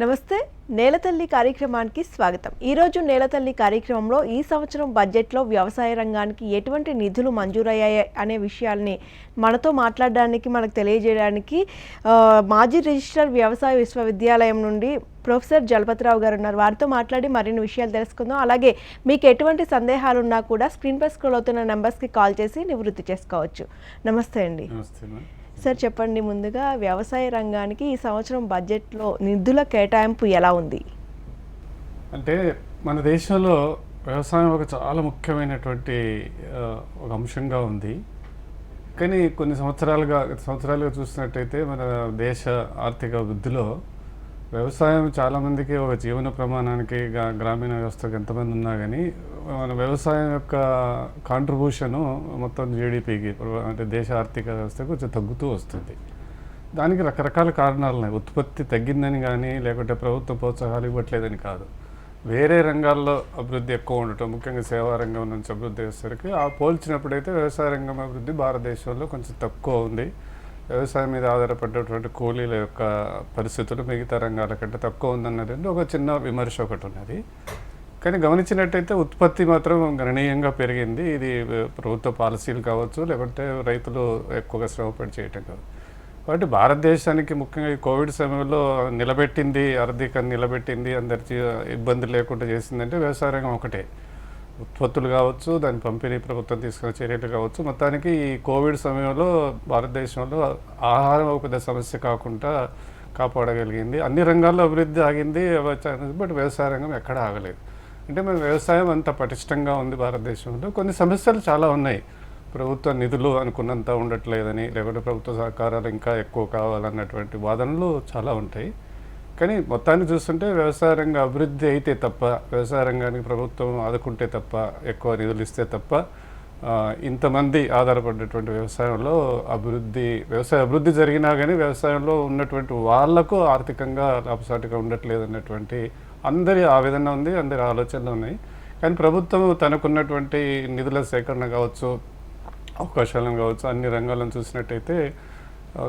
నమస్తే నేలతల్లి కార్యక్రమానికి స్వాగతం. ఈరోజు నేలతల్లి కార్యక్రమంలో ఈ సంవత్సరం బడ్జెట్లో వ్యవసాయ రంగానికి ఎటువంటి నిధులు మంజూరయ్యాయి అనే విషయాల్ని మనతో మాట్లాడడానికి మనకు తెలియజేయడానికి మాజీ రిజిస్టర్ వ్యవసాయ విశ్వవిద్యాలయం నుండి ప్రొఫెసర్ జలపతిరావు గారు ఉన్నారు. వారితో మాట్లాడి మరిన్ని విషయాలు తెలుసుకుందాం. అలాగే మీకు ఎటువంటి సందేహాలు ఉన్నా కూడా స్క్రీన్ పై స్క్రోల్ అవుతున్న నెంబర్స్కి కాల్ చేసి నివృత్తి చేసుకోవచ్చు. నమస్తే అండి. నమస్తే సార్ చెప్పండి ముందుగా వ్యవసాయ రంగానికి ఈ సంవత్సరం బడ్జెట్లో నిధుల కేటాయింపు ఎలా ఉంది? అంటే మన దేశంలో వ్యవసాయం ఒక చాలా ముఖ్యమైనటువంటి ఒక అంశంగా ఉంది. కానీ కొన్ని సంవత్సరాలుగా సంవత్సరాలుగా చూసినట్టయితే మన దేశ ఆర్థిక వృద్ధిలో వ్యవసాయం చాలామందికి ఒక జీవన ప్రమాణానికి గ్రామీణ వ్యవస్థకు ఎంతమంది ఉన్నా కానీ మన వ్యవసాయం యొక్క కాంట్రిబ్యూషను మొత్తం జీడిపికి అంటే దేశ ఆర్థిక వ్యవస్థకు కొంచెం తగ్గుతూ వస్తుంది. దానికి రకరకాల కారణాలు ఉన్నాయి. ఉత్పత్తి తగ్గిందని కానీ లేకుంటే ప్రభుత్వం ప్రోత్సాహాలు ఇవ్వట్లేదని కాదు. వేరే రంగాల్లో అభివృద్ధి ఎక్కువ ఉండటం ముఖ్యంగా సేవా రంగం నుంచి అభివృద్ధి వచ్చేసరికి ఆ పోల్చినప్పుడైతే వ్యవసాయ రంగం అభివృద్ధి భారతదేశంలో కొంచెం తక్కువ ఉంది. వ్యవసాయం మీద ఆధారపడ్డటువంటి కూలీల యొక్క పరిస్థితులు మిగతా రంగాల కంటే తక్కువ ఉందన్నది ఒక చిన్న విమర్శ ఒకటి ఉన్నది. కానీ గమనించినట్టయితే ఉత్పత్తి మాత్రం గణనీయంగా పెరిగింది. ఇది ప్రభుత్వ పాలసీలు కావచ్చు లేకుంటే రైతులు ఎక్కువగా శ్రమపడి చేయటం కాదు కాబట్టి భారతదేశానికి ముఖ్యంగా ఈ కోవిడ్ సమయంలో నిలబెట్టింది ఆర్థికంగా నిలబెట్టింది అందరికి ఇబ్బంది లేకుండా చేసిందంటే వ్యవసాయ రంగం ఒకటే. ఉత్పత్తులు కావచ్చు దాని పంపిణీ ప్రభుత్వం తీసుకున్న చర్యలు కావచ్చు. మొత్తానికి ఈ కోవిడ్ సమయంలో భారతదేశంలో ఆహారం ఒక పెద్ద సమస్య కాకుండా కాపాడగలిగింది. అన్ని రంగాల్లో అభివృద్ధి ఆగింది బట్ వ్యవసాయ రంగం ఎక్కడ ఆగలేదు. అంటే మన వ్యవసాయం అంత పటిష్టంగా ఉంది భారతదేశంలో. కొన్ని సమస్యలు చాలా ఉన్నాయి. ప్రభుత్వ నిధులు అనుకున్నంత ఉండట్లేదని లేకుంటే ప్రభుత్వ సహకారాలు ఇంకా ఎక్కువ కావాలన్నటువంటి వాదనలు చాలా ఉంటాయి. కానీ మొత్తాన్ని చూస్తుంటే వ్యవసాయ రంగ అభివృద్ధి అయితే తప్ప వ్యవసాయ రంగానికి ప్రభుత్వం ఆదుకుంటే తప్ప ఎక్కువ నిధులు ఇస్తే తప్ప ఇంతమంది ఆధారపడినటువంటి వ్యవసాయంలో అభివృద్ధి వ్యవసాయ అభివృద్ధి జరిగినా కానీ వ్యవసాయంలో ఉన్నటువంటి వాళ్ళకు ఆర్థికంగా లాభసాటిగా ఉండట్లేదు అన్నటువంటి అందరి ఆవేదన ఉంది అందరి ఆలోచనలు ఉన్నాయి. కానీ ప్రభుత్వం తనకున్నటువంటి నిధుల సేకరణ కావచ్చు అవకాశాలను కావచ్చు అన్ని రంగాలను చూసినట్టయితే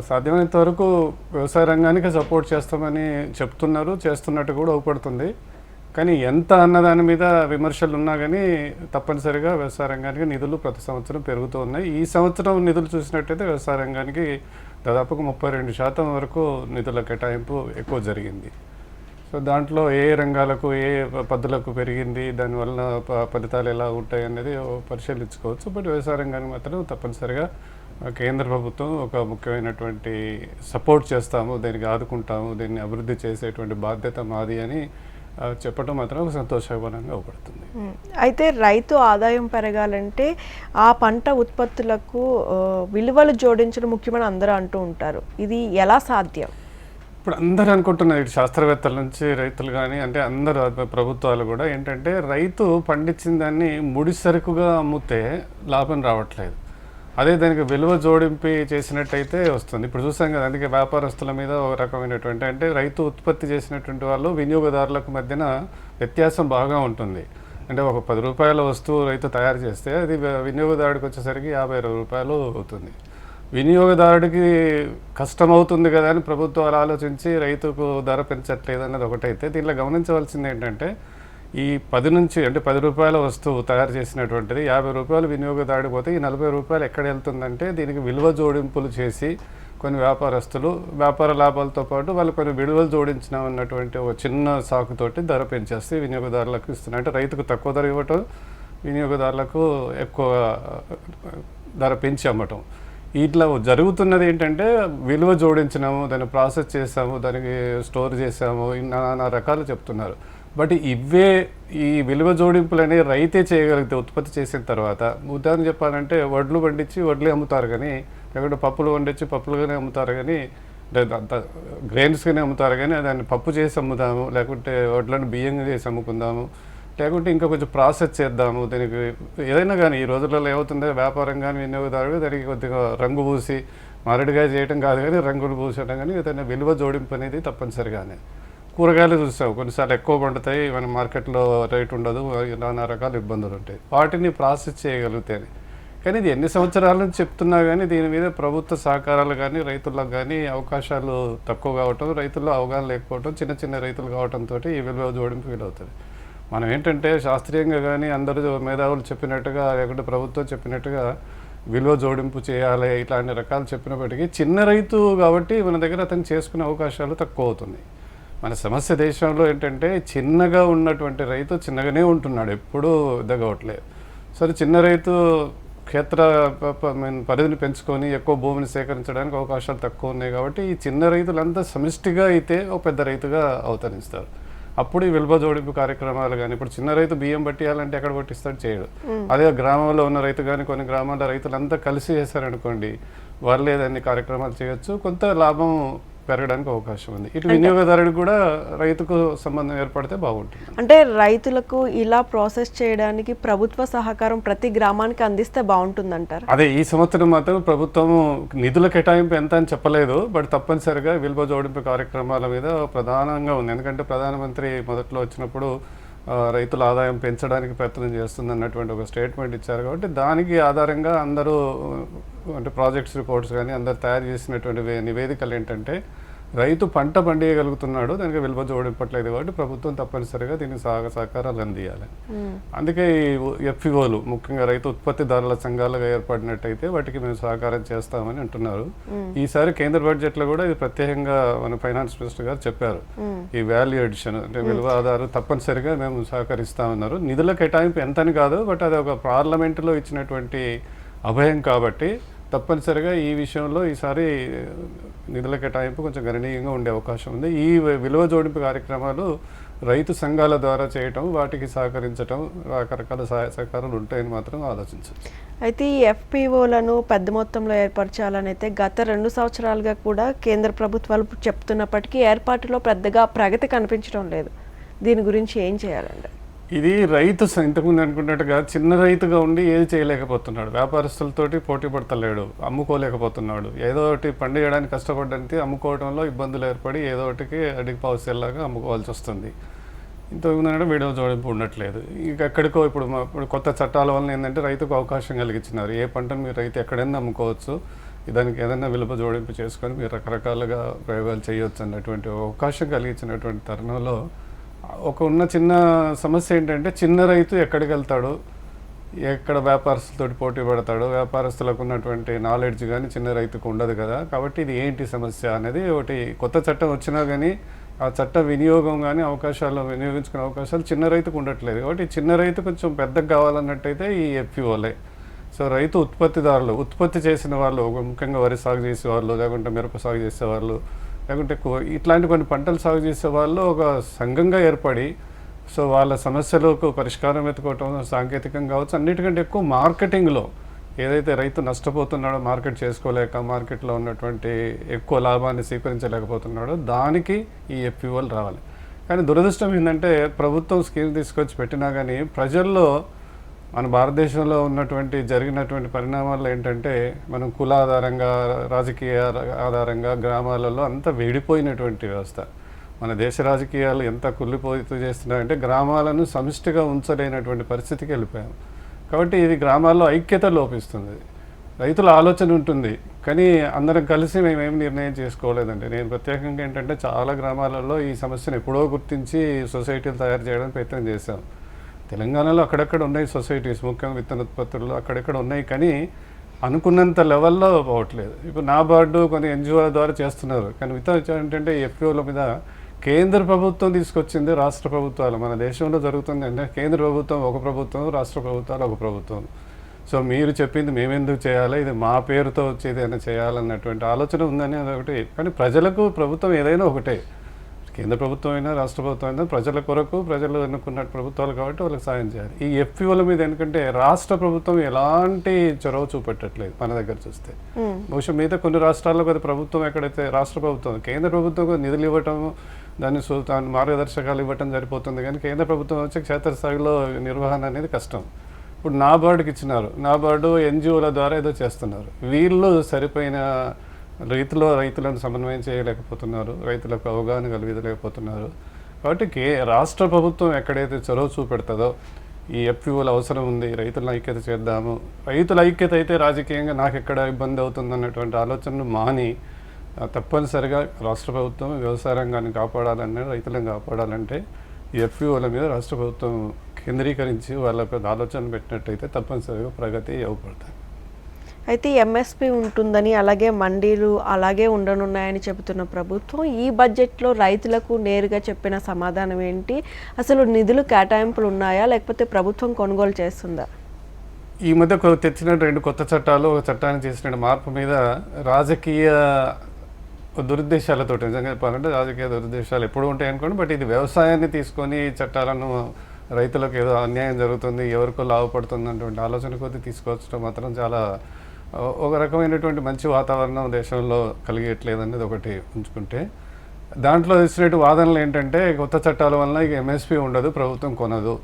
సాధ్యమైనంత వరకు వ్యవసాయ రంగానికి సపోర్ట్ చేస్తామని చెప్తున్నారు చేస్తున్నట్టు కూడా అవుపడుతుంది. కానీ ఎంత అన్న దాని మీద విమర్శలు ఉన్నా కానీ తప్పనిసరిగా వ్యవసాయ రంగానికి నిధులు ప్రతి సంవత్సరం పెరుగుతూ ఉన్నాయి. ఈ సంవత్సరం నిధులు చూసినట్టయితే వ్యవసాయ రంగానికి దాదాపుగా ముప్పై రెండు శాతం వరకు నిధుల కేటాయింపు ఎక్కువ జరిగింది. సో దాంట్లో ఏ రంగాలకు ఏ పద్ధతులకు పెరిగింది దానివల్ల ప- ఫలితాలు ఎలా ఉంటాయి అనేది పరిశీలించుకోవచ్చు. బట్ వ్యవసాయ రంగానికి మాత్రం తప్పనిసరిగా కేంద్ర ప్రభుత్వం ఒక ముఖ్యమైనటువంటి సపోర్ట్ చేస్తాము దీనికి ఆదుకుంటాము దీన్ని అభివృద్ధి చేసేటువంటి బాధ్యత మాది అని చెప్పడం మాత్రం ఒక సంతోషకరంగా అవపడుతుంది మ్మ్. అయితే రైతు ఆదాయం పెరగాలంటే ఆ పంట ఉత్పత్తులకు విలువలు జోడించడం ముఖ్యమని అందరూ అంటూ ఉంటారు. ఇది ఎలా సాధ్యం? ఇప్పుడు అందరూ అనుకుంటున్నారు ఇటు శాస్త్రవేత్తల నుంచి రైతులు కానీ అంటే అందరూ అద- ప్రభుత్వాలు కూడా ఏంటంటే రైతు పండించిన దాన్ని ముడి సరుకుగా అమ్ముతే లాభం రావట్లేదు. అదే దానికి విలువ జోడింపు చేసినట్టయితే వస్తుంది. ఇప్పుడు చూసాం కదా అందుకే వ్యాపారస్తుల మీద ఒక రకమైనటువంటి అంటే రైతు ఉత్పత్తి చేసినటువంటి వాళ్ళు వినియోగదారులకు మధ్యన వ్యత్యాసం బాగా ఉంటుంది. అంటే ఒక పది రూపాయల వస్తువు రైతు తయారు చేస్తే అది వినియోగదారుడికి వచ్చేసరికి యాభై అరవై రూపాయలు అవుతుంది. వినియోగదారుడికి కష్టం అవుతుంది కదా అని ప్రభుత్వాలు ఆలోచించి రైతుకు ధర పెంచట్లేదు అన్నది ఒకటైతే దీంట్లో గమనించవలసింది ఏంటంటే ఈ పది నుంచి అంటే పది రూపాయల వస్తువు తయారు చేసినటువంటిది యాభై రూపాయలు వినియోగదారుడు పోతే ఈ నలభై రూపాయలు ఎక్కడ వెళ్తుందంటే దీనికి విలువ జోడింపులు చేసి కొన్ని వ్యాపారస్తులు వ్యాపార లాభాలతో పాటు వాళ్ళు కొన్ని విలువలు జోడించిన ఉన్నటువంటి ఒక చిన్న సాకుతోటి ధర పెంచేస్తే వినియోగదారులకు ఇస్తున్నారు అంటే రైతుకు తక్కువ ధర ఇవ్వటం వినియోగదారులకు ఎక్కువ ధర పెంచి అమ్మటం. ఇట్లా జరుగుతున్నది ఏంటంటే విలువ జోడించినాము దాన్ని ప్రాసెస్ చేసాము దానికి స్టోర్ చేసాము నానా రకాలు చెప్తున్నారు. బట్ ఇవే ఈ విలువ జోడింపులు అనేవి రైతే చేయగలిగితే ఉత్పత్తి చేసిన తర్వాత ఉదాహరణ చెప్పాలంటే వడ్లు పండించి వడ్లే అమ్ముతారు కానీ లేకుంటే పప్పులు పండించి పప్పులుగానే అమ్ముతారు కానీ గ్రెయిన్స్గానే అమ్ముతారు కానీ దాన్ని పప్పు చేసి అమ్ముదాము లేకుంటే వడ్లను బియ్యంగా చేసి అమ్ముకుందాము లేకుంటే ఇంకా కొంచెం ప్రాసెస్ చేద్దాము దీనికి ఏదైనా కానీ ఈ రోజులలో ఏమవుతుందో వ్యాపారం కానీ వినియోగదారుడు దానికి కొద్దిగా రంగు పూసి మారడిగా చేయటం కాదు కానీ రంగులు పూసడం కానీ ఏదైనా విలువ జోడింపు అనేది తప్పనిసరిగానే. కూరగాయలు చూసావు కొన్నిసార్లు ఎక్కువ పండుతాయి మన మార్కెట్లో రేట్ ఉండదు నానా రకాల ఇబ్బందులు ఉంటాయి. వాటిని ప్రాసెస్ చేయగలిగితే కానీ ఇది ఎన్ని సంవత్సరాల నుంచి చెప్తున్నా కానీ దీని మీద ప్రభుత్వ సహకారాలు కానీ రైతులకు కానీ అవకాశాలు తక్కువ కావటం రైతుల్లో అవగాహన లేకపోవటం చిన్న చిన్న రైతులు కావడంతో ఈ విలువ జోడింపు వీలవుతుంది. మనం ఏంటంటే శాస్త్రీయంగా కానీ అందరూ మేధావులు చెప్పినట్టుగా లేకుంటే ప్రభుత్వం చెప్పినట్టుగా విలువ జోడింపు చేయాలి ఇట్లాంటి రకాలు చెప్పినప్పటికీ చిన్న రైతు కాబట్టి మన దగ్గర అతను చేసుకునే అవకాశాలు తక్కువ అవుతున్నాయి. మన సమస్య దేశంలో ఏంటంటే చిన్నగా ఉన్నటువంటి రైతు చిన్నగానే ఉంటున్నాడు ఎప్పుడూ ఎదగవట్లేదు సరే చిన్న రైతు క్షేత్ర పరిధిని పెంచుకొని ఎక్కువ భూమిని సేకరించడానికి అవకాశాలు తక్కువ ఉన్నాయి కాబట్టి ఈ చిన్న రైతులంతా సమిష్టిగా అయితే ఒక పెద్ద రైతుగా అవతరిస్తారు. అప్పుడు ఈ విలువ జోడింపు కార్యక్రమాలు కానీ ఇప్పుడు చిన్న రైతు బియ్యం పట్టియాలంటే ఎక్కడ పట్టిస్తాడు చేయడు. అదే గ్రామంలో ఉన్న రైతు కానీ కొన్ని గ్రామాల రైతులంతా కలిసి చేశారనుకోండి వాళ్ళే దాన్ని కార్యక్రమాలు చేయొచ్చు కొంత లాభం పెరగడానికి అవకాశం ఉంది. ఇటు వినియోగదారుడికి కూడా రైతుకు సంబంధం ఏర్పడితే బాగుంటుంది. అంటే రైతులకు ఇలా ప్రాసెస్ చేయడానికి ప్రభుత్వ సహకారం ప్రతి గ్రామానికి అందిస్తే బాగుంటుందంటారు? అదే ఈ సంవత్సరం మాత్రం ప్రభుత్వం నిధుల కేటాయింపు ఎంత అని చెప్పలేదు బట్ తప్పనిసరిగా విలువ జోడింపు కార్యక్రమాల మీద ప్రధానంగా ఉంది. ఎందుకంటే ప్రధానమంత్రి మొదట్లో వచ్చినప్పుడు రైతుల ఆదాయం పెంచడానికి ప్రయత్నం చేస్తుంది అన్నటువంటి ఒక స్టేట్మెంట్ ఇచ్చారు కాబట్టి దానికి ఆధారంగా అందరూ అంటే ప్రాజెక్ట్స్ రిపోర్ట్స్ కానీ అందరు తయారు చేసినటువంటి నివేదికలు ఏంటంటే రైతు పంట పండియగలుగుతున్నాడు దానికి విలువ జోడింపట్లేదు కాబట్టి ప్రభుత్వం తప్పనిసరిగా దీనికి సహ సహకారాలు అందియాలి. అందుకే ఈ ఎఫ్ఈఓలు ముఖ్యంగా రైతు ఉత్పత్తిదారుల సంఘాలుగా ఏర్పడినట్టయితే వాటికి మేము సహకారం చేస్తామని అంటున్నారు. ఈసారి కేంద్ర బడ్జెట్లో కూడా ఇది ప్రత్యేకంగా మన ఫైనాన్స్ మినిస్టర్ గారు చెప్పారు. ఈ వాల్యూ ఎడిషన్ అంటే విలువ ఆధారం తప్పనిసరిగా మేము సహకరిస్తామన్నారు. నిధుల కేటాయింపు ఎంతని కాదు బట్ అది ఒక పార్లమెంటులో ఇచ్చినటువంటి అభయం కాబట్టి తప్పనిసరిగా ఈ విషయంలో ఈసారి నిధుల కేటాయింపు కొంచెం గణనీయంగా ఉండే అవకాశం ఉంది. ఈ విలువ జోడింపు కార్యక్రమాలు రైతు సంఘాల ద్వారా చేయటం వాటికి సహకరించటం రకరకాల సహాయ సహకారాలు ఉంటాయని మాత్రం ఆలోచించవచ్చు. అయితే ఈ ఎఫ్పిఓలను పెద్ద మొత్తంలో ఏర్పరచాలని అయితే గత రెండు సంవత్సరాలుగా కూడా కేంద్ర ప్రభుత్వాలు చెప్తున్నప్పటికీ ఏర్పాటులో పెద్దగా ప్రగతి కనిపించడం లేదు. దీని గురించి ఏం చేయాలండి? ఇది రైతు స- ఇంతకుముందు అనుకున్నట్టుగా చిన్న రైతుగా ఉండి ఏది చేయలేకపోతున్నాడు. వ్యాపారస్తులతోటి పోటీ పడతలేడు అమ్ముకోలేకపోతున్నాడు. ఏదో ఒకటి పండియడానికి కష్టపడడానికి అమ్ముకోవడంలో ఇబ్బందులు ఏర్పడి ఏదో ఒకటికి అడిగి పావుసేలాగా అమ్ముకోవాల్సి వస్తుంది. ఇంతకుముందు అంటే వీడియో జోడింపు ఉండట్లేదు. ఇక ఎక్కడికో ఇప్పుడు ఇప్పుడు కొత్త చట్టాల వలన ఏంటంటే రైతుకు అవకాశం కలిగించినారు. ఏ పంటను మీరు రైతు ఎక్కడైనా అమ్ముకోవచ్చు. దానికి ఏదైనా విలువ జోడింపు చేసుకొని మీరు రకరకాలుగా ప్రయోగాలు చేయవచ్చు అన్నటువంటి అవకాశం కలిగించినటువంటి తరుణంలో ఒక ఉన్న చిన్న సమస్య ఏంటంటే చిన్న రైతు ఎక్కడికి వెళ్తాడు? ఎక్కడ వ్యాపారస్తులతోటి పోటీ పడతాడు? వ్యాపారస్తులకు ఉన్నటువంటి నాలెడ్జ్ కానీ చిన్న రైతుకు ఉండదు కదా. కాబట్టి ఇది ఏంటి సమస్య అనేది ఒకటి కొత్త చట్టం వచ్చినా కానీ ఆ చట్ట వినియోగం కానీ అవకాశాలు వినియోగించుకునే అవకాశాలు చిన్న రైతుకు ఉండట్లేదు. కాబట్టి చిన్న రైతు కొంచెం పెద్దగా కావాలన్నట్టయితే ఈ ఎఫ్పిఓలే సో రైతు ఉత్పత్తిదారులు ఉత్పత్తి చేసిన వాళ్ళు ముఖ్యంగా వరి సాగు చేసే వాళ్ళు లేకుంటే మిరప సాగు చేసే వాళ్ళు లేకుంటే ఇట్లాంటి కొన్ని పంటలు సాగు చేసే వాళ్ళు ఒక సంఘంగా ఏర్పడి సో వాళ్ళ సమస్యలకు పరిష్కారం వెతుకోవటం సాంకేతికంగా కావచ్చు అన్నిటికంటే ఎక్కువ మార్కెటింగ్లో ఏదైతే రైతు నష్టపోతున్నాడో మార్కెట్ చేసుకోలేక మార్కెట్లో ఉన్నటువంటి ఎక్కువ లాభాన్ని స్వీకరించలేకపోతున్నాడో దానికి ఈ ఎఫ్పిఓలు రావాలి. కానీ దురదృష్టం ఏంటంటే ప్రభుత్వం స్కీమ్ తీసుకొచ్చి పెట్టినా కానీ ప్రజల్లో మన భారతదేశంలో ఉన్నటువంటి జరిగినటువంటి పరిణామాలు ఏంటంటే మనం కుల ఆధారంగా రాజకీయ ఆధారంగా గ్రామాలలో అంతా వేడిపోయినటువంటి వ్యవస్థ. మన దేశ రాజకీయాలు ఎంత కుళ్ళిపోతూ చేస్తున్నాయంటే గ్రామాలను సమిష్టిగా ఉంచలేనటువంటి పరిస్థితికి వెళ్ళిపోయాం. కాబట్టి ఇది గ్రామాల్లో ఐక్యత లోపిస్తుంది. రైతుల ఆలోచన ఉంటుంది. కానీ అందరం కలిసి మేమేం నిర్ణయం చేసుకోలేదండి. నేను ప్రత్యేకంగా ఏంటంటే చాలా గ్రామాలలో ఈ సమస్యను ఎప్పుడో గుర్తించి సొసైటీలు తయారు చేయడానికి ప్రయత్నం చేశాం. తెలంగాణలో అక్కడక్కడ ఉన్నాయి సొసైటీస్ ముఖ్యంగా విత్తన ఉత్పత్తులు అక్కడక్కడ ఉన్నాయి కానీ అనుకున్నంత లెవెల్లో పోవట్లేదు. ఇప్పుడు నా బార్డు కొన్ని ఎన్జిఓల ద్వారా చేస్తున్నారు కానీ విత్తన ఏంటంటే ఎఫ్ఓల మీద కేంద్ర ప్రభుత్వం తీసుకొచ్చింది రాష్ట్ర ప్రభుత్వాలు. మన దేశంలో జరుగుతుంది అంటే కేంద్ర ప్రభుత్వం ఒక ప్రభుత్వం రాష్ట్ర ప్రభుత్వాలు ఒక ప్రభుత్వం. సో మీరు చెప్పింది మేమెందుకు చేయాలి ఇది మా పేరుతో వచ్చేది ఏదైనా చేయాలన్నటువంటి ఆలోచన ఉందని అదొకటి కానీ ప్రజలకు ప్రభుత్వం ఏదైనా ఒకటే. కేంద్ర ప్రభుత్వం అయినా రాష్ట్ర ప్రభుత్వం అయినా ప్రజల కొరకు ప్రజలు ఎన్నుకున్న ప్రభుత్వాలు కాబట్టి వాళ్ళకి సాయం చేయాలి. ఈ ఎఫ్పిఓల మీద ఎందుకంటే రాష్ట్ర ప్రభుత్వం ఎలాంటి చొరవ చూపెట్టట్లేదు మన దగ్గర చూస్తే. బహుశా మిగతా కొన్ని రాష్ట్రాల్లో కొద్ది ప్రభుత్వం ఎక్కడైతే రాష్ట్ర ప్రభుత్వం కేంద్ర ప్రభుత్వం నిధులు ఇవ్వటం దాన్ని దాని మార్గదర్శకాలు ఇవ్వటం సరిపోతుంది. కానీ కేంద్ర ప్రభుత్వం వచ్చి క్షేత్రస్థాయిలో నిర్వహణ అనేది కష్టం. ఇప్పుడు నాబార్డుకి ఇచ్చినారు. నాబార్డు ఎన్జిఓల ద్వారా ఏదో చేస్తున్నారు. వీళ్ళు సరిపోయిన రైతులో రైతులను సమన్వయం చేయలేకపోతున్నారు. రైతులకు అవగాహన కలిగించలేకపోతున్నారు. కాబట్టి కే రాష్ట్ర ప్రభుత్వం ఎక్కడైతే చొరవ చూపెడుతుందో ఈ ఎఫ్పిఓల అవసరం ఉంది రైతులను ఐక్యత చేద్దాము. రైతుల ఐక్యత అయితే రాజకీయంగా నాకు ఎక్కడ ఇబ్బంది అవుతుంది అన్నటువంటి ఆలోచనను మాని తప్పనిసరిగా రాష్ట్ర ప్రభుత్వం వ్యవసాయ రంగాన్ని కాపాడాలన్నా రైతులను కాపాడాలంటే ఈ ఎఫ్పిఓల మీద రాష్ట్ర ప్రభుత్వం కేంద్రీకరించి వాళ్ళ ఆలోచన పెట్టినట్టయితే తప్పనిసరిగా ప్రగతి ఇవ్వబడతాయి అయితే ఎంఎస్పి ఉంటుందని అలాగే మండీలు అలాగే ఉండనున్నాయని చెబుతున్న ప్రభుత్వం ఈ బడ్జెట్లో రైతులకు నేరుగా చెప్పిన సమాధానం ఏంటి? అసలు నిధులు కేటాయింపులు ఉన్నాయా లేకపోతే ప్రభుత్వం కొనుగోలు చేస్తుందా? ఈ మధ్య తెచ్చిన రెండు కొత్త చట్టాలు ఒక చట్టాన్ని చేసిన మార్పు మీద రాజకీయ దురుద్దేశాలతో నిజంగా చెప్పాలంటే రాజకీయ దురుద్దేశాలు ఎప్పుడు ఉంటాయి అనుకోండి బట్ ఇది వ్యవసాయాన్ని తీసుకొని చట్టాలను రైతులకు ఏదో అన్యాయం జరుగుతుంది ఎవరికో లాభపడుతుంది అటువంటి ఆలోచన కొద్దీ తీసుకొచ్చడం మాత్రం చాలా ఒక రకమైనటువంటి మంచి వాతావరణం దేశంలో కలిగేయట్లేదనేది ఒకటి ఉంచుకుంటే దాంట్లో ఇచ్చినట్టు వాదనలు ఏంటంటే కొత్త చట్టాల వలన ఇక ఎంఎస్పి ఉండదు ప్రభుత్వం కొనదు.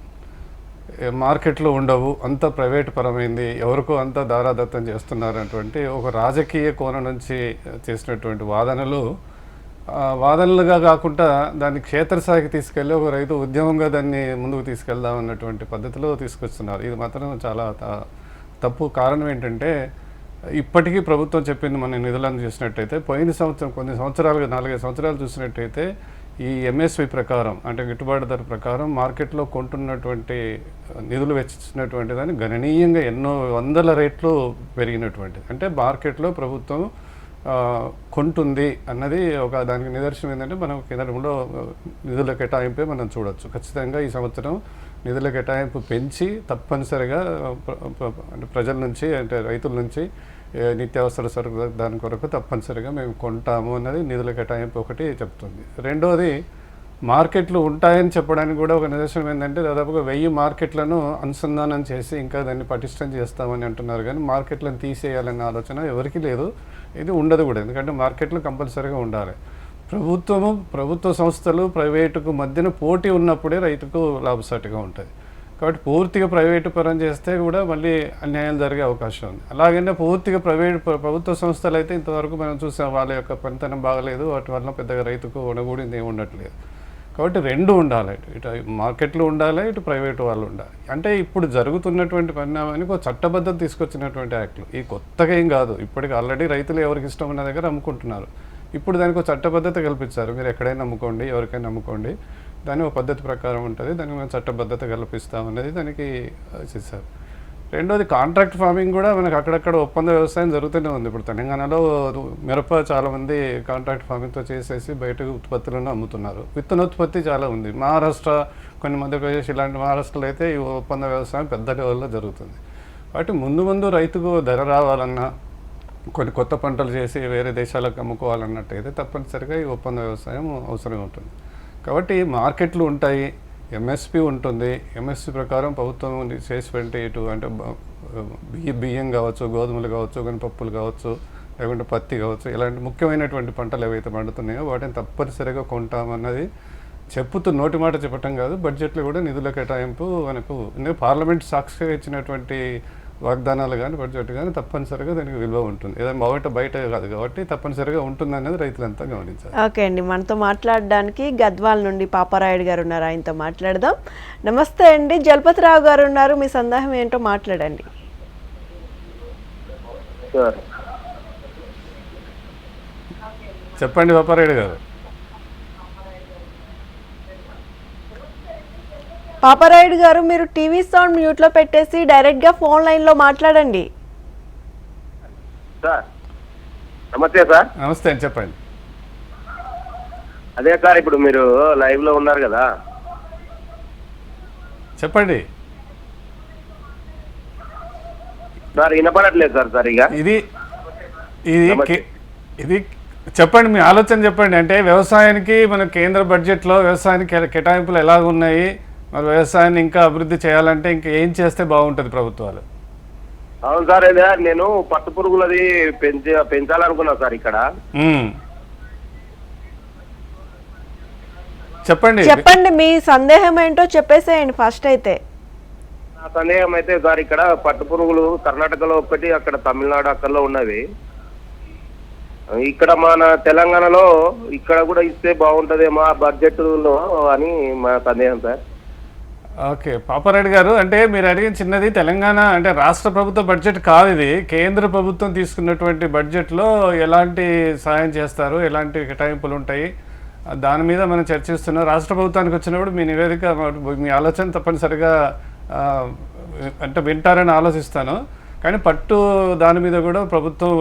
మార్కెట్లో ఉండవు అంత ప్రైవేట్ పరమైంది ఎవరికో అంత దారాదత్తం చేస్తున్నారు అటువంటి ఒక రాజకీయ కోణం నుంచి చేసినటువంటి వాదనలు వాదనలుగా కాకుండా దాన్ని క్షేత్రస్థాయికి తీసుకెళ్ళి ఒక రైతు ఉద్యమంగా దాన్ని ముందుకు తీసుకెళ్దాం అన్నటువంటి పద్ధతిలో తీసుకొస్తున్నారు. ఇది మాత్రం చాలా త- తప్పు కారణం ఏంటంటే ఇప్పటికీ ప్రభుత్వం చెప్పింది మనం నిధులను చూసినట్టయితే పోయిన సంవత్సరం కొన్ని సంవత్సరాలుగా నాలుగైదు సంవత్సరాలు చూసినట్టయితే ఈ ఎంఎస్వి ప్రకారం అంటే గిట్టుబాటు ధర ప్రకారం మార్కెట్లో కొంటున్నటువంటి నిధులు వెచ్చించినటువంటి దాన్ని గణనీయంగా ఎన్నో వందల రేట్లు పెరిగినటువంటిది. అంటే మార్కెట్లో ప్రభుత్వం కొంటుంది అన్నది ఒక దానికి నిదర్శనం ఏంటంటే మనం కేంద్రంలో నిధుల కేటాయింపే మనం చూడొచ్చు. ఖచ్చితంగా ఈ సంవత్సరం నిధుల కేటాయింపు పెంచి తప్పనిసరిగా అంటే ప్రజల నుంచి అంటే రైతుల నుంచి నిత్యావసర సరుకు దాని కొరకు తప్పనిసరిగా మేము కొంటాము అన్నది నిధుల కేటాయింపు ఒకటి చెప్తుంది. రెండోది మార్కెట్లు ఉంటాయని చెప్పడానికి కూడా ఒక నిదర్శనం ఏంటంటే దాదాపుగా వెయ్యి మార్కెట్లను అనుసంధానం చేసి ఇంకా దాన్ని పటిష్టం చేస్తామని అంటున్నారు. కానీ మార్కెట్లను తీసేయాలన్న ఆలోచన ఎవరికీ లేదు. ఇది ఉండదు కూడా. ఎందుకంటే మార్కెట్లు కంపల్సరీగా ఉండాలి. ప్రభుత్వము ప్రభుత్వ సంస్థలు ప్రైవేటుకు మధ్యన పోటీ ఉన్నప్పుడే రైతుకు లాభసాటిగా ఉంటుంది. కాబట్టి పూర్తిగా ప్రైవేటు పరం చేస్తే కూడా మళ్ళీ అన్యాయం జరిగే అవకాశం ఉంది. అలాగనే పూర్తిగా ప్రైవేట్ ప్రభుత్వ సంస్థలు అయితే ఇంతవరకు మనం చూసాం వాళ్ళ యొక్క పనితనం బాగలేదు వాటి వల్ల పెద్దగా రైతుకు ఉనగూడింది ఏమి ఉండట్లేదు. కాబట్టి రెండు ఉండాలి ఇటు మార్కెట్లు ఉండాలి ఇటు ప్రైవేట్ వాళ్ళు ఉండాలి. అంటే ఇప్పుడు జరుగుతున్నటువంటి పరిణామానికి ఒక చట్టబద్ధత తీసుకొచ్చినటువంటి యాక్ట్లు. ఈ కొత్తగా ఏం కాదు. ఇప్పటికి ఆల్రెడీ రైతులు ఎవరికి ఇష్టం ఉన్న దగ్గర అమ్ముకుంటున్నారు. ఇప్పుడు దానికి ఒక చట్టబద్ధత కల్పించారు. మీరు ఎక్కడైనా అమ్ముకోండి ఎవరికైనా అమ్ముకోండి. దాని ఒక పద్ధతి ప్రకారం ఉంటుంది. దానికి మేము చట్టబద్ధత కల్పిస్తాం అనేది దానికి చేశారు రెండోది కాంట్రాక్ట్ ఫార్మింగ్ కూడా మనకు అక్కడక్కడ ఒప్పంద వ్యవసాయం జరుగుతూనే ఉంది. ఇప్పుడు తెలంగాణలో మిరప చాలామంది కాంట్రాక్ట్ ఫార్మింగ్తో చేసేసి బయట ఉత్పత్తులను అమ్ముతున్నారు. విత్తనోత్పత్తి చాలా ఉంది. మహారాష్ట్ర కొన్ని మధ్యప్రదేశ్ ఇలాంటి మహారాష్ట్రలో అయితే ఈ ఒప్పంద వ్యవసాయం పెద్ద లెవెల్లో జరుగుతుంది. కాబట్టి ముందు ముందు రైతుకు ధర రావాలన్నా కొన్ని కొత్త పంటలు చేసి వేరే దేశాలకు అమ్ముకోవాలన్నట్టయితే తప్పనిసరిగా ఈ ఒప్పంద వ్యవసాయం అవసరం ఉంటుంది. కాబట్టి మార్కెట్లు ఉంటాయి ఎంఎస్పి ఉంటుంది. ఎంఎస్పి ప్రకారం ప్రభుత్వం చేసిపెట్టి ఇటు అంటే బియ్య బియ్యం కావచ్చు గోధుమలు కావచ్చు కానీ పప్పులు కావచ్చు లేకుంటే పత్తి కావచ్చు ఇలాంటి ముఖ్యమైనటువంటి పంటలు ఏవైతే పండుతున్నాయో వాటిని తప్పనిసరిగా కొంటామన్నది చెప్పుతూ నోటి మాట చెప్పటం కాదు. బడ్జెట్లో కూడా నిధుల కేటాయింపు మనకు పార్లమెంట్ సాక్షిగా ఇచ్చినటువంటి వాగ్దానాలు కానీ బడ్జెట్ కానీ తప్పనిసరిగా దానికి విలువ ఉంటుంది. ఏదైనా బయట బయట కాదు కాబట్టి తప్పనిసరిగా ఉంటుంది అనేది రైతులంతా గమనించాలి. ఓకే అండి. మనతో మాట్లాడడానికి గద్వాల్ నుండి పాపారాయుడు గారు ఉన్నారు. ఆయనతో మాట్లాడదాం. నమస్తే అండి. జలపతిరావు గారు ఉన్నారు. మీ సందేహం ఏంటో మాట్లాడండి. చెప్పండి పాపారాయుడు గారు. పాపారాయుడు గారు మీరు టీవీ సౌండ్ మ్యూట్లో పెట్టేసి డైరెక్ట్గా ఫోన్ లైన్లో మాట్లాడండి. సార్ నమస్తే సార్. నమస్తే అండి చెప్పండి. అదే సార్ ఇప్పుడు మీరు లైవ్లో ఉన్నారు కదా. చెప్పండి. సార్ వినపడట్లేదు సార్ సార్ ఇక ఇది ఇది ఇది చెప్పండి మీ ఆలోచన చెప్పండి. అంటే వ్యవసాయానికి మన కేంద్ర బడ్జెట్లో వ్యవసాయానికి కేటాయింపులు ఎలా ఉన్నాయి? మరి వ్యవసాయాన్ని ఇంకా అభివృద్ధి చేయాలంటే ఇంకా ఏం చేస్తే బాగుంటుంది ప్రభుత్వాలు? అవును సార్ అదే నేను పట్టు పురుగులది పెంచ పెంచాలనుకున్నా సార్ ఇక్కడ. చెప్పండి. చెప్పండి మీ సందేహం ఏంటో చెప్పేసేయండి ఫస్ట్ అయితే. నా సందేహం అయితే సార్ ఇక్కడ పట్టు పురుగులు కర్ణాటకలో ఒకటి అక్కడ తమిళనాడు అక్కడలో ఉన్నవి. ఇక్కడ మన తెలంగాణలో ఇక్కడ కూడా ఇస్తే బాగుంటదేమో ఆ బడ్జెట్లో అని మా సందేహం సార్. ఓకే. పాపారెడ్డి గారు అంటే మీరు అడిగిన చిన్నది తెలంగాణ అంటే రాష్ట్ర ప్రభుత్వ బడ్జెట్ కాదు ఇది. కేంద్ర ప్రభుత్వం తీసుకున్నటువంటి బడ్జెట్లో ఎలాంటి సాయం చేస్తారు ఎలాంటి కేటాయింపులు ఉంటాయి? దాని మీద మనం చర్చిస్తున్నాం. రాష్ట్ర ప్రభుత్వానికి వచ్చినప్పుడు మీ నివేదిక మీ ఆలోచన తప్పనిసరిగా అంటే వింటారని ఆలోచిస్తాను. కానీ పట్టు దాని మీద కూడా ప్రభుత్వం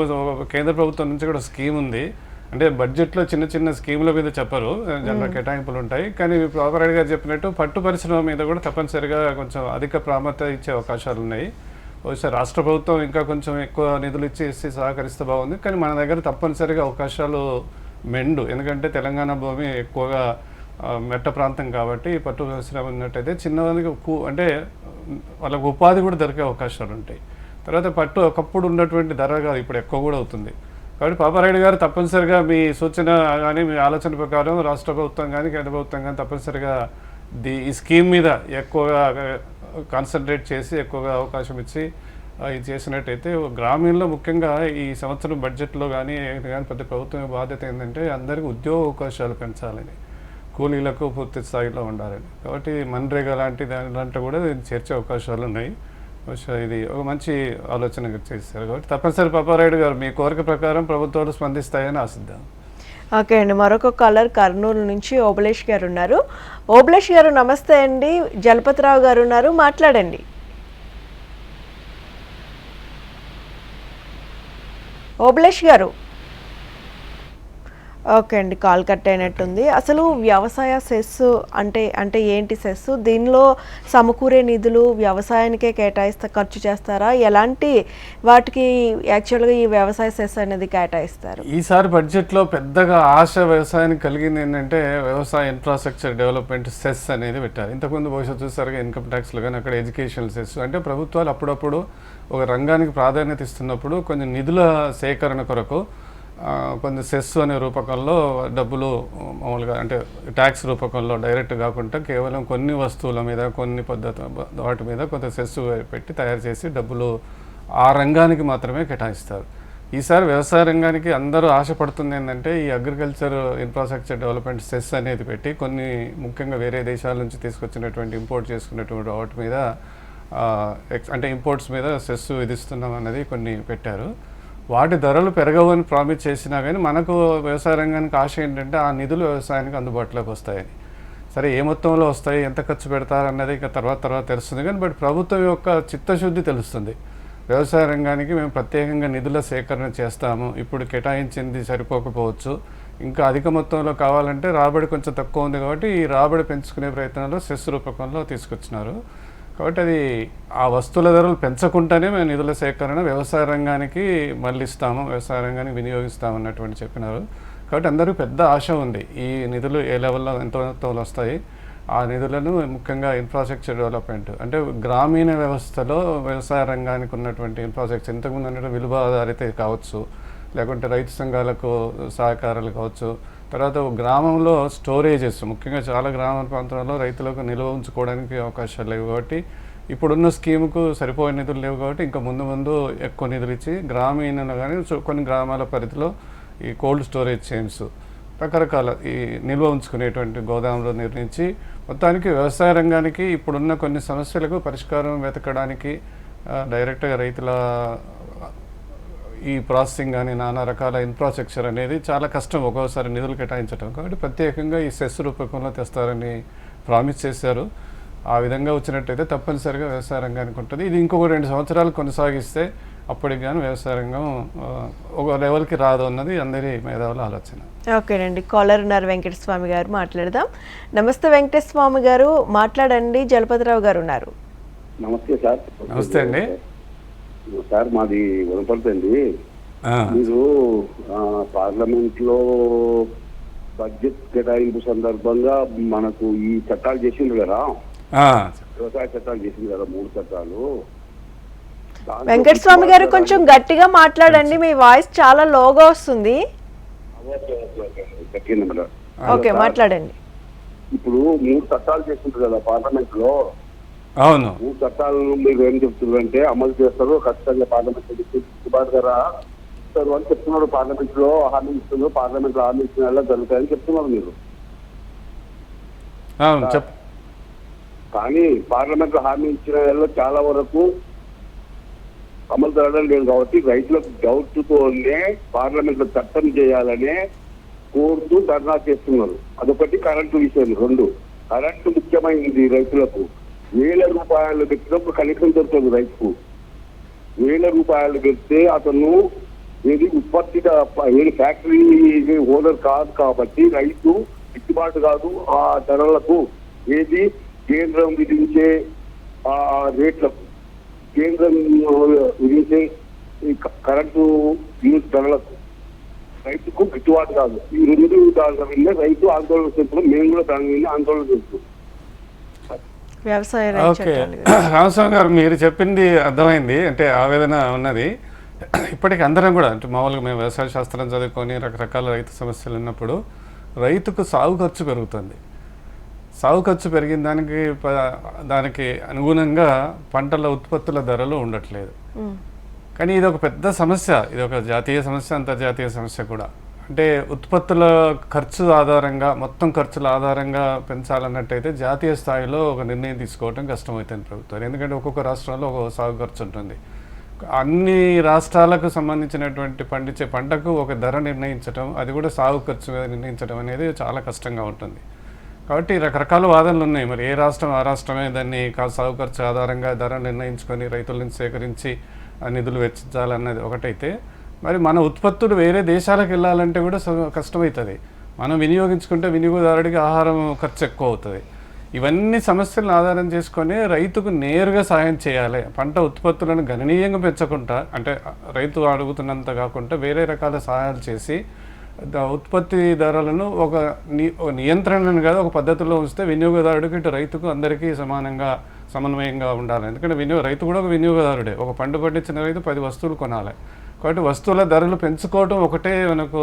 కేంద్ర ప్రభుత్వం నుంచి కూడా స్కీమ్ ఉంది. అంటే బడ్జెట్లో చిన్న చిన్న స్కీముల మీద చెప్పరు. జనరల్ కేటాయింపులు ఉంటాయి. కానీ ప్రాపర్గా గారు చెప్పినట్టు పట్టు పరిశ్రమ మీద కూడా తప్పనిసరిగా కొంచెం అధిక ప్రాముఖ్యత ఇచ్చే అవకాశాలు ఉన్నాయి. బహుశా రాష్ట్ర ప్రభుత్వం ఇంకా కొంచెం ఎక్కువ నిధులు ఇచ్చేసి సహకరిస్తే బాగుంది. కానీ మన దగ్గర తప్పనిసరిగా అవకాశాలు మెండు. ఎందుకంటే తెలంగాణ భూమి ఎక్కువగా మెట్ట ప్రాంతం కాబట్టి పట్టు పరిశ్రమ ఉన్నట్టయితే చిన్నవానికి కు- అంటే వాళ్ళకు ఉపాధి కూడా దొరికే అవకాశాలు ఉంటాయి. తర్వాత పట్టు ఒకప్పుడు ఉన్నటువంటి ధర కాదు ఇప్పుడు ఎక్కువ కూడా అవుతుంది. కాబట్టి పాపారాయుడు గారు తప్పనిసరిగా మీ సూచన కానీ మీ ఆలోచన ప్రకారం రాష్ట్ర ప్రభుత్వం కానీ కేంద్ర ప్రభుత్వం కానీ తప్పనిసరిగా ది ఈ స్కీమ్ మీద ఎక్కువగా కాన్సన్ట్రేట్ చేసి ఎక్కువగా అవకాశం ఇచ్చి ఇది చేసినట్టయితే గ్రామీణలో ముఖ్యంగా ఈ సంవత్సరం బడ్జెట్లో కానీ కానీ ప్రతి ప్రభుత్వం బాధ్యత ఏంటంటే అందరికీ ఉద్యోగ అవకాశాలు పెంచాలని కూలీలకు పూర్తి స్థాయిలో ఉండాలని. కాబట్టి మన్రేగా లాంటి దాని లాంటి కూడా చేర్చే అవకాశాలు ఉన్నాయి. ఇది ఒక మంచి ఆలోచన చేశారు కాబట్టి తప్పనిసరి పాపారాయుడు గారు మీ కోరిక ప్రకారం ప్రభుత్వాలు స్పందిస్తాయని ఆశిద్దాం. ఓకే అండి మరొక కలర్ కర్నూలు నుంచి ఓబలేష్ గారు ఉన్నారు. ఓబలేష్ గారు నమస్తే అండి. జలపతిరావు గారు ఉన్నారు మాట్లాడండి. ఓబలేష్ గారు. ఓకే అండి కాల్ కట్ అయినట్టుంది. అసలు వ్యవసాయ సెస్ అంటే అంటే ఏంటి సెస్? దీనిలో సమకూరే నిధులు వ్యవసాయానికే కేటాయిస్తా ఖర్చు చేస్తారా? ఎలాంటి వాటికి యాక్చువల్గా ఈ వ్యవసాయ సెస్ అనేది కేటాయిస్తారు? ఈసారి బడ్జెట్లో పెద్దగా ఆశ వ్యవసాయానికి కలిగింది ఏంటంటే వ్యవసాయ ఇన్ఫ్రాస్ట్రక్చర్ డెవలప్మెంట్ సెస్ అనేది పెట్టారు. ఇంతకుముందు బహుశా చూసారుగా ఇన్కమ్ ట్యాక్స్లు కానీ అక్కడ ఎడ్యుకేషన్ సెస్. అంటే ప్రభుత్వాలు అప్పుడప్పుడు ఒక రంగానికి ప్రాధాన్యత ఇస్తున్నప్పుడు కొన్ని నిధుల సేకరణ కొరకు కొంచెం కొన్ని సెస్ అనే రూపకంలో డబ్బులు మామూలుగా అంటే ట్యాక్స్ రూపకంలో డైరెక్ట్ కాకుండా కేవలం కొన్ని వస్తువుల మీద కొన్ని పద్ధతి వాటి మీద కొంత సెస్ పెట్టి తయారు చేసి డబ్బులు ఆ రంగానికి మాత్రమే కేటాయిస్తారు. ఈసారి వ్యవసాయ రంగానికి అందరూ ఆశపడుతుంది ఏంటంటే ఈ అగ్రికల్చర్ ఇన్ఫ్రాస్ట్రక్చర్ డెవలప్మెంట్ సెస్ అనేది పెట్టి కొన్ని ముఖ్యంగా వేరే దేశాల నుంచి తీసుకొచ్చినటువంటి ఇంపోర్ట్ చేసుకున్నటువంటి వాటి మీద ఎక్స్- అంటే ఇంపోర్ట్స్ మీద సెస్ విధిస్తున్నాం అన్నది కొన్ని పెట్టారు. వాటి ధరలు పెరగవని ప్రామిస్ చేసినా కానీ మనకు వ్యవసాయ రంగానికి ఆశ ఏంటంటే ఆ నిధులు వ్యవసాయానికి అందుబాటులోకి వస్తాయని. సరే ఏ మొత్తంలో వస్తాయి ఎంత ఖర్చు పెడతారన్నది ఇక తర్వాత తర్వాత తెలుస్తుంది. కానీ బట్ ప్రభుత్వం యొక్క చిత్తశుద్ధి తెలుస్తుంది. వ్యవసాయ రంగానికి మేము ప్రత్యేకంగా నిధుల సేకరణ చేస్తాము. ఇప్పుడు కేటాయించింది సరిపోకపోవచ్చు. ఇంకా అధిక మొత్తంలో కావాలంటే రాబడి కొంచెం తక్కువ ఉంది కాబట్టి ఈ రాబడి పెంచుకునే ప్రయత్నంలో సెస్ రూపకంలో తీసుకొచ్చినారు. కాబట్టి అది ఆ వస్తువుల ధరలు పెంచకుండానే మేము నిధుల సేకరణ వ్యవసాయ రంగానికి మళ్ళిస్తాము వ్యవసాయ రంగానికి వినియోగిస్తాము అన్నటువంటి చెప్పినారు. కాబట్టి అందరూ పెద్ద ఆశ ఉంది. ఈ నిధులు ఏ లెవెల్లో ఎంతో వస్తాయి? ఆ నిధులను ముఖ్యంగా ఇన్ఫ్రాస్ట్రక్చర్ డెవలప్మెంట్ అంటే గ్రామీణ వ్యవస్థలో వ్యవసాయ రంగానికి ఉన్నటువంటి ఇన్ఫ్రాస్ట్రక్చర్ ఇంతకుముందు అంటే విలువ ఆధారిత కావచ్చు లేకుంటే రైతు సంఘాలకు సహకారాలు కావచ్చు తర్వాత గ్రామంలో స్టోరేజెస్ ముఖ్యంగా చాలా గ్రామ ప్రాంతాల్లో రైతులకు నిల్వ ఉంచుకోవడానికి అవకాశాలు లేవు కాబట్టి ఇప్పుడున్న స్కీముకు సరిపోయే నిధులు లేవు కాబట్టి ఇంకా ముందు ముందు ఎక్కువ నిధులు ఇచ్చి గ్రామీణ కానీ కొన్ని గ్రామాల పరిధిలో ఈ కోల్డ్ స్టోరేజ్ చైన్స్ రకరకాల ఈ నిల్వ ఉంచుకునేటువంటి గోదాములు నిర్మించి మొత్తానికి వ్యవసాయ రంగానికి ఇప్పుడున్న కొన్ని సమస్యలకు పరిష్కారం వెతకడానికి డైరెక్ట్గా రైతుల ఈ ప్రాసెసింగ్ కానీ నానా రకాల ఇన్ఫ్రాస్ట్రక్చర్ అనేది చాలా కష్టం ఒక్కోసారి నిధులు కేటాయించడం కాబట్టి ప్రత్యేకంగా ఈ సెస్ రూపకంలో తెస్తారని ప్రామిస్ చేశారు. ఆ విధంగా వచ్చినట్టయితే తప్పనిసరిగా వ్యవసాయ రంగానికి ఉంటుంది. ఇది ఇంకొక రెండు సంవత్సరాలు కొనసాగిస్తే అప్పటికి కానీ వ్యవసాయ రంగం ఒక లెవెల్కి రాదు అన్నది అందరి మేధావుల ఆలోచన. ఓకేనండి. కాలర్ ఉన్నారు వెంకటస్వామి గారు మాట్లాడదాం. నమస్తే వెంకటస్వామి గారు మాట్లాడండి. జలపతిరావు గారు ఉన్నారు. నమస్తే సార్. నమస్తే అండి. సార్ మాది ఆ, మీరు ఆ, పార్లమెంట్లో బడ్జెట్ కేటాయింపు సందర్భంగా మనకు ఈ చట్టాలు చేసిండ్రు కదా. ఆ, వ్యవసాయ చట్టాలు చేసింది కదా మూడు చట్టాలు. దాంట్లో వెంకటస్వామి గారు కొంచెం గట్టిగా మాట్లాడండి మీ వాయిస్ చాలా లోగా వస్తుంది. ఓకే, మాట్లాడండి. ఇప్పుడు మూడు చట్టాలు చేసిండ్రు కదా పార్లమెంట్లో అవును. మూడు చట్టాలను మీరు ఏం చెప్తున్నారు అంటే అమలు చేస్తారు ఖచ్చితంగా పార్లమెంట్ గిట్టుబాటు ధర ఇస్తారు అని చెప్తున్నారు పార్లమెంట్లో హామీ ఇస్తున్నారు పార్లమెంట్లో హామీ ఇచ్చిన జరుగుతాయని చెప్తున్నారు మీరు. కానీ పార్లమెంట్లో హామీ ఇచ్చిన చాలా వరకు అమలు జరగడం లేదు కాబట్టి రైతులకు డౌట్ తోనే పార్లమెంట్లో చట్టం చేయాలనే కోరుతూ ధర్నా చేస్తున్నారు. అదొకటి కరెంటు విషయం రెండు. కరెంటు ముఖ్యమైనది రైతులకు. వేల రూపాయలు పెట్టినప్పుడు కనీసం దొరుకుతుంది రైతుకు. వేల రూపాయలు పెడితే అతను ఏది ఉత్పత్తి ఏది ఫ్యాక్టరీ ఓనర్ కాదు కాబట్టి రైతు గిట్టుబాటు కాదు ఆ ధరలకు ఏది కేంద్రం విధించే ఆ రేట్లకు కేంద్రం విధించే ఈ క- కరెంటు యూనిట్ ధరలకు రైతుకు గిట్టుబాటు కాదు. ఈ రెండు దాని రైతు ఆందోళన చేస్తున్నాం మేము కూడా దాని మీద ఆందోళన చేస్తున్నాం. వ్యవసాయ ఓకే. రామస్వామి గారు మీరు చెప్పింది అర్థమైంది. అంటే ఆవేదన ఉన్నది. ఇప్పటికి అందరం కూడా అంటే మామూలుగా మేము వ్యవసాయ శాస్త్రం చదువుకొని రకరకాల రైతు సమస్యలు ఉన్నప్పుడు రైతుకు సాగు ఖర్చు పెరుగుతుంది. సాగు ఖర్చు పెరిగిన దానికి దానికి అనుగుణంగా పంటల ఉత్పత్తుల ధరలు ఉండట్లేదు. కానీ ఇది ఒక పెద్ద సమస్య. ఇది ఒక జాతీయ సమస్య అంతర్జాతీయ సమస్య కూడా. అంటే ఉత్పత్తుల ఖర్చు ఆధారంగా మొత్తం ఖర్చుల ఆధారంగా పెంచాలన్నట్టయితే జాతీయ స్థాయిలో ఒక నిర్ణయం తీసుకోవడం కష్టమవుతుంది ప్రభుత్వం. ఎందుకంటే ఒక్కొక్క రాష్ట్రంలో ఒక సాగు ఖర్చు ఉంటుంది. అన్ని రాష్ట్రాలకు సంబంధించినటువంటి పండించే పంటకు ఒక ధర నిర్ణయించడం అది కూడా సాగు ఖర్చు మీద నిర్ణయించడం అనేది చాలా కష్టంగా ఉంటుంది. కాబట్టి రకరకాల వాదనలు ఉన్నాయి. మరి ఏ రాష్ట్రం ఆ రాష్ట్రమే దాన్ని కా- సాగు ఖర్చు ఆధారంగా ధర నిర్ణయించుకొని రైతుల నుంచి సేకరించి ఆ నిధులు వెచ్చించాలన్నది ఒకటైతే మరి మన ఉత్పత్తులు వేరే దేశాలకు వెళ్ళాలంటే కూడా స- కష్టమవుతుంది మనం వినియోగించుకుంటే వినియోగదారుడికి ఆహారం ఖర్చు ఎక్కువ అవుతుంది. ఇవన్నీ సమస్యలను ఆధారం చేసుకొని రైతుకు నేరుగా సాయం చేయాలి. పంట ఉత్పత్తులను గణనీయంగా పెంచకుండా అంటే రైతు అడుగుతున్నంత కాకుండా వేరే రకాల సహాయాలు చేసి ఉత్పత్తి ధరలను ఒక నియంత్రణను కాదు ఒక పద్ధతిలో ఉంచితే వినియోగదారుడికి ఇటు రైతుకు అందరికీ సమానంగా సమన్వయంగా ఉండాలి. ఎందుకంటే వినియోగ రైతు కూడా ఒక వినియోగదారుడే. ఒక పంట పండించిన రైతు పది వస్తువులు కొనాలి. కాబట్టి వస్తువుల ధరలు పెంచుకోవటం ఒకటే మనకు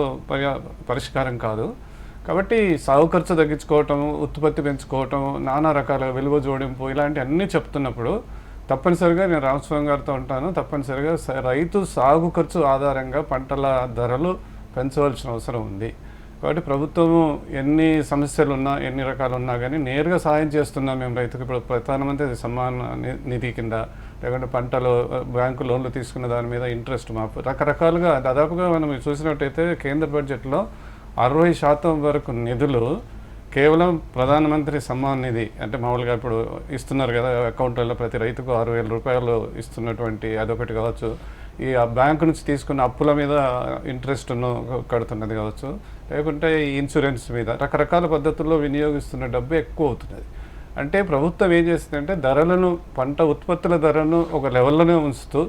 పరిష్కారం కాదు. కాబట్టి సాగు ఖర్చు తగ్గించుకోవటం ఉత్పత్తి పెంచుకోవటం నానా రకాల విలువ జోడింపు ఇలాంటి అన్నీ చెప్తున్నప్పుడు తప్పనిసరిగా నేను రామస్వామి గారితో ఉంటాను. తప్పనిసరిగా రైతు సాగు ఖర్చు ఆధారంగా పంటల ధరలు పెంచవలసిన అవసరం ఉంది. కాబట్టి ప్రభుత్వము ఎన్ని సమస్యలు ఉన్నా ఎన్ని రకాలు ఉన్నా కానీ నేరుగా సాయం చేస్తున్నాం మేము రైతుకు. ఇప్పుడు ప్రధానమంత్రి సమ్మాన్ నిధి కింద లేకుంటే పంటలు బ్యాంకు లోన్లు తీసుకున్న దాని మీద ఇంట్రెస్ట్ మాపు రకరకాలుగా దాదాపుగా మనం చూసినట్టయితే కేంద్ర బడ్జెట్లో అరవై శాతం వరకు నిధులు కేవలం ప్రధానమంత్రి సమ్మాన్ నిధి అంటే మామూలుగా ఇప్పుడు ఇస్తున్నారు కదా అకౌంట్లలో ప్రతి రైతుకు ఆరు వేల రూపాయలు ఇస్తున్నటువంటి అదొకటి కావచ్చు. ఈ ఆ బ్యాంకు నుంచి తీసుకున్న అప్పుల మీద ఇంట్రెస్ట్ను కడుతున్నది కావచ్చు. లేకుంటే ఈ ఇన్సూరెన్స్ మీద రకరకాల పద్ధతుల్లో వినియోగిస్తున్న డబ్బు ఎక్కువ అవుతున్నది. అంటే ప్రభుత్వం ఏం చేస్తుందంటే ధరలను పంట ఉత్పత్తుల ధరలను ఒక లెవెల్లోనే ఉంచుతూ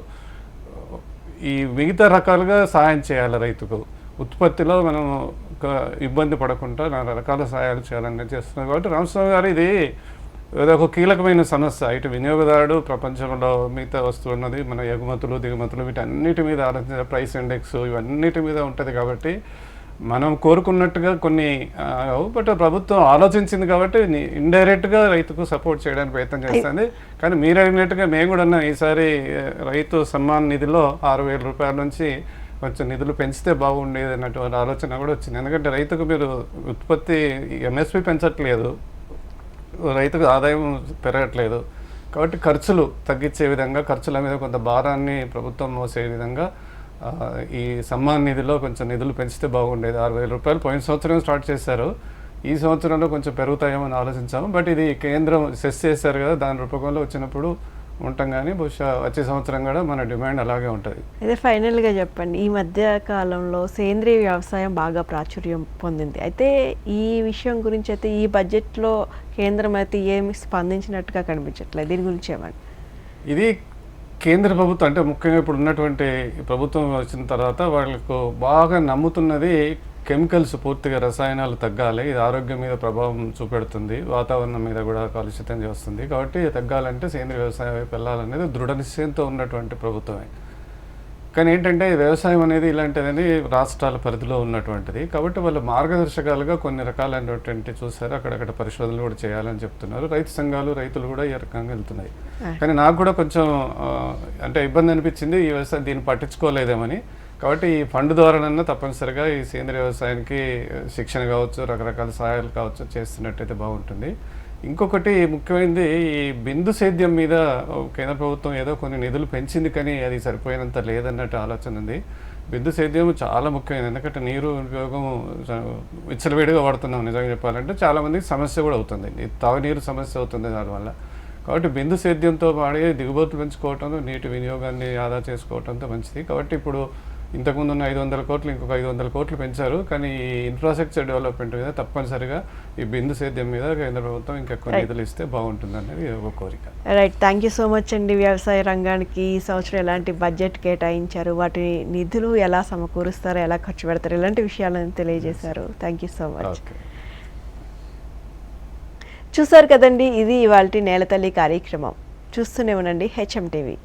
ఈ మిగతా రకాలుగా సహాయం చేయాలి రైతుకు. ఉత్పత్తిలో మనం ఒక ఇబ్బంది పడకుండా నానా రకాల సహాయాలు చేయాలని చేస్తున్నాం కాబట్టి రామస్వామి గారు ఇది ఏదో ఒక కీలకమైన సమస్య. ఇటు వినియోగదారుడు ప్రపంచంలో మిగతా వస్తువు ఉన్నది మన ఎగుమతులు దిగుమతులు వీటన్నిటి మీద ఆలోచించ ప్రైస్ ఇండెక్స్ ఇవన్నిటి మీద ఉంటుంది కాబట్టి మనం కోరుకున్నట్టుగా కొన్ని బట్ ప్రభుత్వం ఆలోచించింది కాబట్టి ఇండైరెక్ట్గా రైతుకు సపోర్ట్ చేయడానికి ప్రయత్నం చేస్తుంది. కానీ మీరు అడిగినట్టుగా మేము కూడా అన్నాం ఈసారి రైతు సమ్మాన్ నిధిలో ఆరు వేల రూపాయల నుంచి కొంచెం నిధులు పెంచితే బాగుండేది అన్నటువంటి ఆలోచన కూడా వచ్చింది. ఎందుకంటే రైతుకు మీరు ఉత్పత్తి ఎంఎస్పి పెంచట్లేదు. రైతుకు ఆదాయం పెరగట్లేదు. కాబట్టి ఖర్చులు తగ్గించే విధంగా ఖర్చుల మీద కొంత భారాన్ని ప్రభుత్వం మోసే విధంగా ఈ సమ్మాన్ నిధిలో కొంచెం నిధులు పెంచితే బాగుండేది. ఆరు వేల రూపాయలు పోయిన సంవత్సరం స్టార్ట్ చేశారు. ఈ సంవత్సరంలో కొంచెం పెరుగుతాయేమో అని ఆలోచించాము. బట్ ఇది కేంద్రం సెస్ చేశారు కదా దాని రూపకంలో వచ్చినప్పుడు ఉంటాం కానీ బహుశా వచ్చే సంవత్సరం కూడా మన డిమాండ్ అలాగే ఉంటుంది. అయితే ఫైనల్గా చెప్పండి. ఈ మధ్య కాలంలో సేంద్రియ వ్యవసాయం బాగా ప్రాచుర్యం పొందింది. అయితే ఈ విషయం గురించి అయితే ఈ బడ్జెట్లో కేంద్రం అయితే ఏమి స్పందించినట్టుగా కనిపించట్లేదు. దీని గురించి ఏమండి? ఇది కేంద్ర ప్రభుత్వం అంటే ముఖ్యంగా ఇప్పుడు ఉన్నటువంటి ప్రభుత్వం వచ్చిన తర్వాత వాళ్ళకు బాగా నమ్ముతున్నది కెమికల్స్ పూర్తిగా రసాయనాలు తగ్గాలి. ఇది ఆరోగ్యం మీద ప్రభావం చూపెడుతుంది. వాతావరణం మీద కూడా కలుషితం చేస్తుంది. కాబట్టి తగ్గాలంటే సేంద్రియ వ్యవసాయం వైపు వెళ్ళాలనేది దృఢ నిశ్చయంతో ఉన్నటువంటి ప్రభుత్వమే. కానీ ఏంటంటే వ్యవసాయం అనేది ఇలాంటిదని రాష్ట్రాల పరిధిలో ఉన్నటువంటిది. కాబట్టి వాళ్ళు మార్గదర్శకాలుగా కొన్ని రకాలైనటువంటి చూసారు అక్కడక్కడ పరిశోధనలు కూడా చేయాలని చెప్తున్నారు. రైతు సంఘాలు రైతులు కూడా ఈ రకంగా వెళ్తున్నాయి. కానీ నాకు కూడా కొంచెం అంటే ఇబ్బంది అనిపించింది ఈ వ్యవసాయం దీన్ని పట్టించుకోలేదేమని. కాబట్టి ఈ ఫండ్ ద్వారానన్నా తప్పనిసరిగా ఈ సేంద్రియ వ్యవసాయానికి శిక్షణ కావచ్చు రకరకాల సహాయాలు కావచ్చు చేస్తున్నట్టయితే బాగుంటుంది. ఇంకొకటి ముఖ్యమైనది ఈ బిందు సేద్యం మీద కేంద్ర ప్రభుత్వం ఏదో కొన్ని నిధులు పెంచింది కానీ అది సరిపోయినంత లేదన్నట్టు ఆలోచన ఉంది. బిందు సేద్యం చాలా ముఖ్యమైనది. ఎందుకంటే నీరు ఉపయోగం విచ్చలవేడిగా వాడుతున్నాం నిజంగా చెప్పాలంటే. చాలామందికి సమస్య కూడా అవుతుంది. తాగునీరు సమస్య అవుతుంది దానివల్ల. కాబట్టి బిందు సేద్యంతో పాడి దిగుబడులు పెంచుకోవటం నీటి వినియోగాన్ని ఆదా చేసుకోవటంతో మంచిది. కాబట్టి ఇప్పుడు ఇంతకుముందు ఉన్న ఐదు వందల కోట్లు ఇంకొక ఐదు వందల కోట్లు పెంచారు. కానీ ఈ ఇన్ఫ్రాస్ట్రక్చర్ డెవలప్మెంట్ మీద తప్పనిసరిగా ఈ బిందు సేద్యం మీద కేంద్ర ప్రభుత్వం ఇంకెక్కువ Right. నిధులు ఇస్తే బాగుంటుంది అనేది ఒక కోరిక. Right thank you so much అండి వ్యవసాయ రంగానికి. ఈ సంవత్సరం ఎలాంటి బడ్జెట్ కేటాయించారు? వాటి నిధులు ఎలా సమకూరుస్తారు? ఎలా ఖర్చు పెడతారు? ఇలాంటి విషయాలను తెలియజేశారు. Thank you so much okay చూసారు కదండి ఇది ఇవాళ నేలతల్లి కార్యక్రమం. చూస్తూనే ఉండండి హెచ్ఎం టీవీ